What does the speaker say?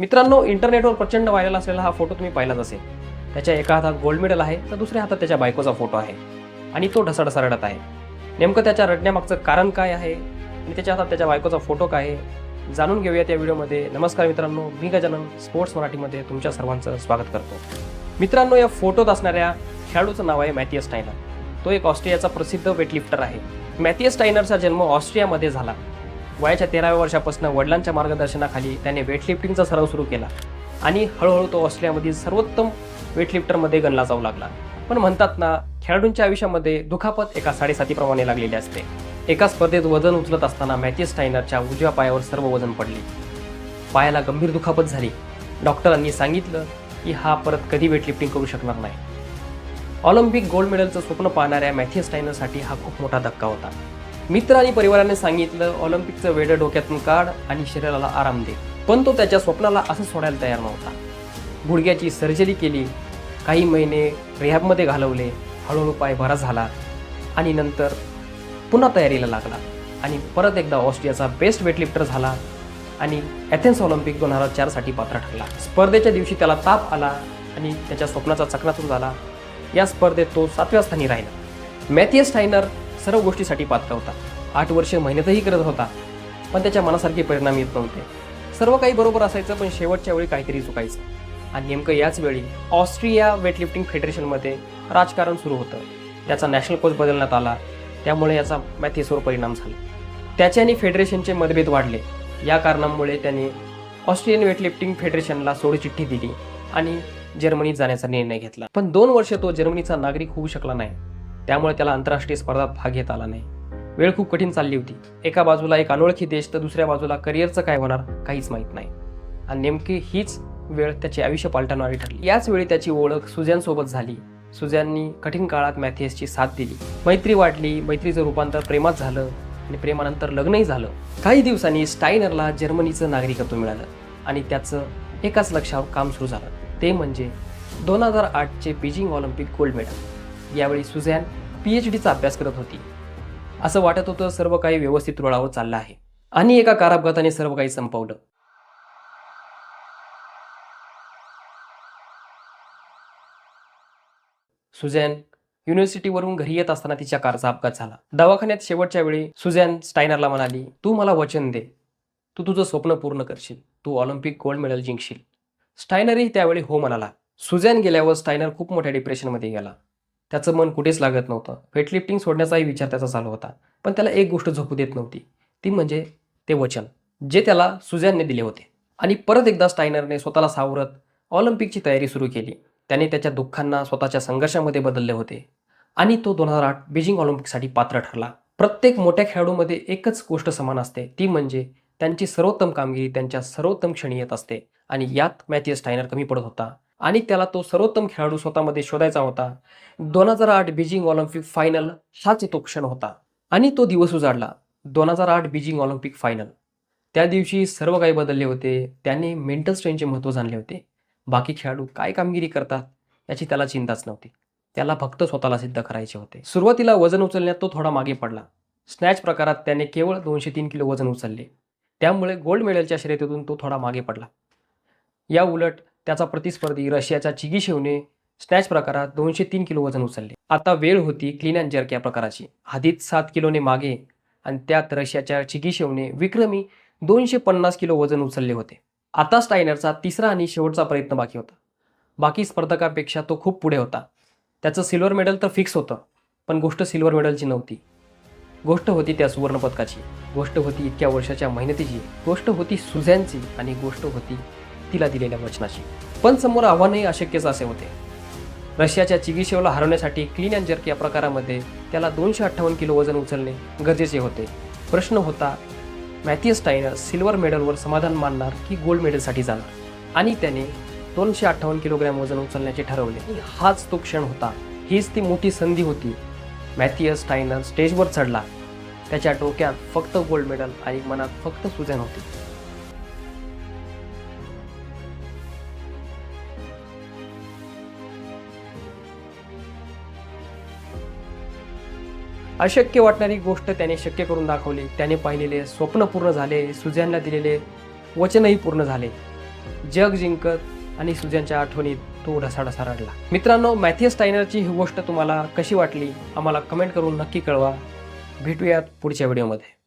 मित्रांनो इंटरनेटवर प्रचंड व्हायरल असलेला हा फोटो तुम्ही पाहिलाच असेल. त्याच्या एका हातात गोल्ड मेडल आहे तर दुसऱ्या हातात त्याच्या बायकोचा फोटो आहे. आणि तो ढसाढसा रडत आहे. नेमकं त्याच्या रडण्यामागचं कारण काय आहे? आणि त्याच्या हातात त्याच्या बायकोचा फोटो काय आहे? जाणून घेऊया या व्हिडिओमध्ये. नमस्कार मित्रांनो मी गजानन स्पोर्ट्स मराठीमध्ये तुमच्या सर्वांचं स्वागत करतो. मित्रांनो या फोटोत असणाऱ्या खेळाडूचं नाव आहे मॅथियस टायनर तो एक ऑस्ट्रियाचा प्रसिद्ध वेटलिफ्टर आहे. मॅथियस टायनरचा जन्म ऑस्ट्रियामध्ये झाला. वयाच्या तेराव्या वर्षापासून वडिलांच्या मार्गदर्शनाखाली त्याने वेटलिफ्टिंगचा सराव सुरू केला. आणि हळूहळू तो ऑस्ट्रेलियामधील सर्वोत्तम वेटलिफ्टरमध्ये गणला जाऊ लागला. पण म्हणतात ना खेळाडूंच्या आयुष्यामध्ये दुखापत एका साडेसातीप्रमाणे लागलेली असते. एका स्पर्धेत वजन उचलत असताना मॅथियस टायनरच्या उजव्या पायावर सर्व वजन पडले. पायाला गंभीर दुखापत झाली. डॉक्टरांनी सांगितलं की हा परत कधी वेटलिफ्टिंग करू शकणार नाही. ऑलिम्पिक गोल्ड मेडलचं स्वप्न पाहणाऱ्या मॅथियस टायनरसाठी हा खूप मोठा धक्का होता. मित्र आणि परिवाराने सांगितलं ऑलिम्पिकचं वेडं डोक्यातून काढ आणि शरीराला आराम दे. पण तो त्याच्या स्वप्नाला असं सोडायला तयार नव्हता. गुडघ्याची सर्जरी केली काही महिने रिहॅबमध्ये घालवले हळूहळू पाय बरा झाला आणि नंतर पुन्हा तयारीला लागला. आणि परत एकदा ऑस्ट्रियाचा बेस्ट वेटलिफ्टर झाला आणि ॲथेन्स ऑलिम्पिक दोन हजार चारसाठी पात्र ठरला. स्पर्धेच्या दिवशी त्याला ताप आला आणि त्याच्या स्वप्नाचा चकनाचूर झाला. या स्पर्धेत तो सातव्या स्थानी राहिला. मॅथियस टायनर सर्व गोष्टीसाठी पात्र होता. आठ वर्ष मेहनतही करत होता पण त्याच्या मनासारखे परिणाम येत नव्हते. सर्व काही बरोबर असायचं पण शेवटच्या वेळी काहीतरी चुकायचं. आणि नेमकं याच वेळी ऑस्ट्रिया वेटलिफ्टिंग फेडरेशनमध्ये राजकारण सुरू होतं. त्याचा नॅशनल कोच बदलण्यात आला. त्यामुळे याचा मॅथिसवर परिणाम झाला. त्याचे आणि फेडरेशनचे मतभेद वाढले. या कारणामुळे त्याने ऑस्ट्रियन वेटलिफ्टिंग फेडरेशनला सोडचिठ्ठी दिली आणि जर्मनीत जाण्याचा निर्णय घेतला. पण दोन वर्ष तो जर्मनीचा नागरिक होऊ शकला नाही. त्यामुळे त्याला आंतरराष्ट्रीय स्पर्धात भाग घेता आला नाही. वेळ खूप कठीण चालली होती. एका बाजूला एक अनोळखी देश तर दुसऱ्या बाजूला करिअरचं काय होणार काहीच माहीत नाही. आणि नेमकी हीच वेळ त्याचे आयुष्य पालटणारी ठरली. याच वेळी त्याची ओळख सुजॅनसोबत झाली. सुजॅननी कठीण काळात मॅथियसची साथ दिली. मैत्री वाढली मैत्रीचं रूपांतर प्रेमात झालं आणि प्रेमानंतर लग्नही झालं. काही दिवसांनी स्टायनरला जर्मनीचं नागरिकत्व मिळालं आणि त्याचं एकाच लक्षावर काम सुरू झालं. ते म्हणजे दोन हजार आठचे बीजिंग ऑलिम्पिक गोल्ड मेडल. यावेळी सुझॅन पी एच डीचा अभ्यास करत होती. असं वाटत होतं सर्व काही व्यवस्थित रुळावर चाललं आहे. आणि एका कार अपघाताने सर्व काही संपवलं. सुझॅन युनिव्हर्सिटीवरून घरी येत असताना तिच्या कारचा अपघात झाला. दवाखान्यात शेवटच्या वेळी सुझॅन स्टायनरला म्हणाली तू मला वचन दे. तू तुझं स्वप्न पूर्ण करशील. तू ऑलिम्पिक गोल्ड मेडल जिंकशील. स्टायनरही त्यावेळी हो म्हणाला. सुझॅन गेल्यावर स्टायनर खूप मोठ्या डिप्रेशनमध्ये गेला. त्याचं मन कुठेच लागत नव्हतं. वेटलिफ्टिंग सोडण्याचाही विचार त्याचा चालू होता. पण त्याला एक गोष्ट झोपू देत नव्हती. ती म्हणजे ते वचन जे त्याला सुजॅनने दिले होते. आणि परत एकदा स्टायनरने स्वतःला सावरत ऑलिम्पिकची तयारी सुरू केली. त्याने त्याच्या दुःखांना स्वतःच्या संघर्षामध्ये बदलले होते. आणि तो दोन हजार आठ बीजिंग ऑलिम्पिकसाठी पात्र ठरला. प्रत्येक मोठ्या खेळाडूमध्ये एकच गोष्ट समान असते. ती म्हणजे त्यांची सर्वोत्तम कामगिरी त्यांच्या सर्वोत्तम क्षणी येत असते. आणि यात मॅथियस टायनर कमी पडत होता. आणि त्याला तो सर्वोत्तम खेळाडू स्वतःमध्ये शोधायचा होता. दोन हजार आठ बीजिंग ऑलिम्पिक फायनल हाच तो क्षण होता आणि तो दिवस उजाडला. दोन हजार आठ बीजिंग ऑलिम्पिक फायनल. त्या दिवशी सर्व काही बदलले होते. त्याने मेंटल स्ट्रेनचे महत्त्व जाणले होते. बाकी खेळाडू काय कामगिरी करतात याची त्याला चिंताच नव्हती. त्याला फक्त स्वतःला सिद्ध करायचे होते. सुरुवातीला वजन उचलण्यात तो थोडा मागे पडला. स्नॅच प्रकारात त्याने केवळ दोनशे तीन किलो वजन उचलले. त्यामुळे गोल्ड मेडलच्या शर्यतीतून तो थोडा मागे पडला. या उलट त्याचा प्रतिस्पर्धी रशियाच्या चिगिशेवने स्नॅच प्रकारात दोनशे तीन किलो वजन उचलले. आता वेळ होती क्लीन अँड जर्क या प्रकाराची. आधीच सात किलोने मागे आणि त्यात रशियाच्या चिगिशेवने विक्रमी दोनशे पन्नास किलो वजन उचलले होते. आता स्टायनरचा तिसरा आणि शेवटचा प्रयत्न बाकी होता. बाकी स्पर्धकापेक्षा तो खूप पुढे होता. त्याचं सिल्वर मेडल तर फिक्स होतं पण गोष्ट सिल्वर मेडलची नव्हती. गोष्ट होती त्या सुवर्णपदकाची. गोष्ट होती इतक्या वर्षाच्या मेहनतीची. गोष्ट होती सुझॅनची आणि गोष्ट होती तिला दिलेल्या वचनाची. पण समोर आव्हानही अशक्यच असे होते. रशियाच्या चिगिशेवला हरवण्यासाठी क्लीन अँड जर्क या प्रकारामध्ये त्याला दोनशे अठ्ठावन्न किलो वजन उचलणे गरजेचे होते. प्रश्न होता मॅथियस टायनर सिल्वर मेडलवर समाधान मानणार की गोल्ड मेडलसाठी जाणार? आणि त्याने दोनशे अठ्ठावन्न किलोग्रॅम वजन उचलण्याचे ठरवले. हाच तो क्षण होता. हीच ती मोठी संधी होती. मॅथियस टायनर स्टेजवर चढला. त्याच्या डोक्यात फक्त गोल्ड मेडल आणि मनात फक्त सुजन होती. अशक्य वाटणारी गोष्ट त्याने शक्य करून दाखवली. त्याने पाहिलेले स्वप्न पूर्ण झाले सुजॅनला दिलेले वचनही पूर्ण झाले. जग जिंकत आणि सुजांच्या आठवणीत तो ढसाढसा रडला. मित्रांनो मॅथियस टायनरची ही गोष्ट तुम्हाला कशी वाटली? आम्हाला कमेंट करून नक्की कळवा. भेटूयात पुढच्या व्हिडिओमध्ये.